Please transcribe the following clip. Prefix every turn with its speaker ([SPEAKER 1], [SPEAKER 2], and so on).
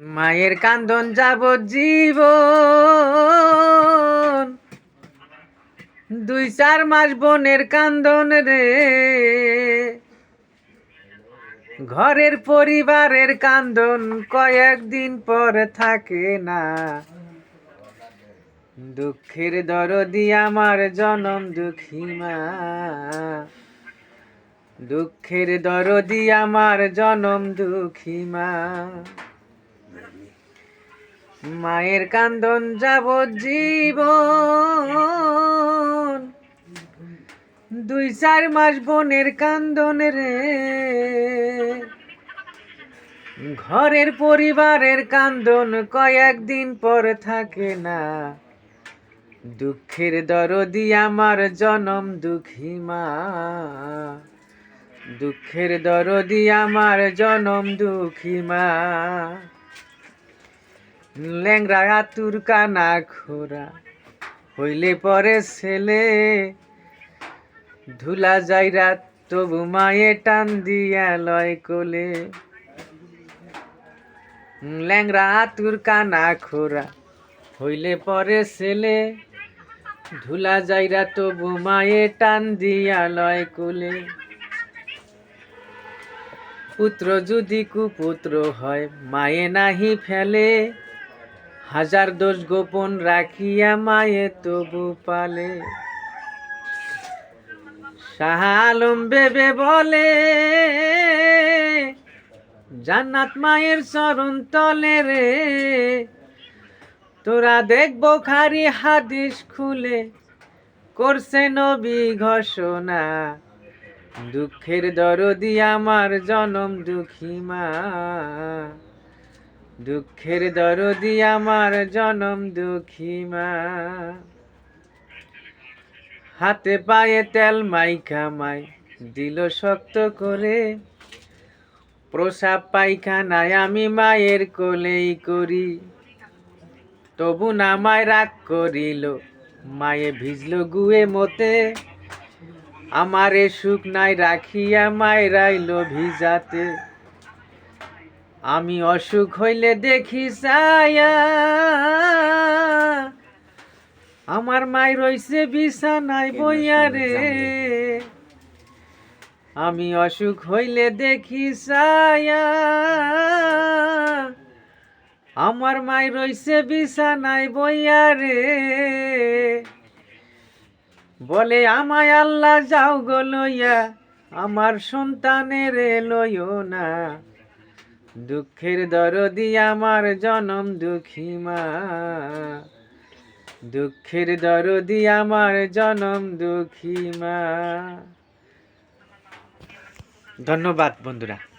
[SPEAKER 1] মায়ের কান্দন যাব জীব দুই চার মাস বোনের কান্দন রে। ঘরের পরিবারের কান্দন কয়েকদিন পর থাকে না। দুঃখের দরদি আমার জনম দুঃখী মা। দুঃখের দরদি আমার জনম দুঃখী মা। মায়ের কান্দন যাব জীবন। দুই চার মাস বোনের কান্দন রে। ঘরের পরিবারের কান্দন কয়েকদিন পর থাকে না। দুঃখের দরদি আমার জনম দুঃখী মা। দুঃখের দরদি আমার জনম দুঃখী মা। ল্যাংরা আতুর কানা খোরা হইলে পরে ছেলে। ধুলা যাইরা তবু মায়ে টান দিয়া লয় কোলে। ল্যাংরা আতুর কানা খোরা হইলে পরে ছেলে। ধুলা যাইরা তবু মায়ে টান দিয়া লয় কোলে। পুত্র যদি কুপুত্র হয়, মায়ে নাহি ফেলে। হাজার দোষ গোপন রাখিয়া মায়ে তবু পালে। শাহ আলম বেবে বলে, জান্নাত মায়ের চরণ তলে রে। তোরা দেখব খারি হাদিস খুলে। করছে নবী ঘোষণা, দুঃখের দরদি আমার জনম দুঃখী মা। দুঃখের দরদি আমার জনম দুঃখী মা। হাতে পায়ে তেল মাই দিল শক্ত করে। প্রসাব পায়খানায় আমি মায়ের কোলেই করি। তবু না মায় রাগ করিল, মায়ে ভিজল গুয়ে মতে। আমারে সুখ নাই রাখিয়া মায় রাইল ভিজাতে। আমি অসুখ হইলে দেখি সায়া আমার মাই রইছে বিছানায় বইয়া রে। আমি অসুখ হইলে দেখি সায়া আমার মাই রইছে বিছানায় বইয়া রে। বলে আমায় আল্লাহ যাও গো লইয়া আমার সন্তানের লইও না। দুঃখের দরদি আমার জনম দুঃখী মা। দুঃখের দরদি আমার জনম দুঃখী মা। ধন্যবাদ বন্ধুরা।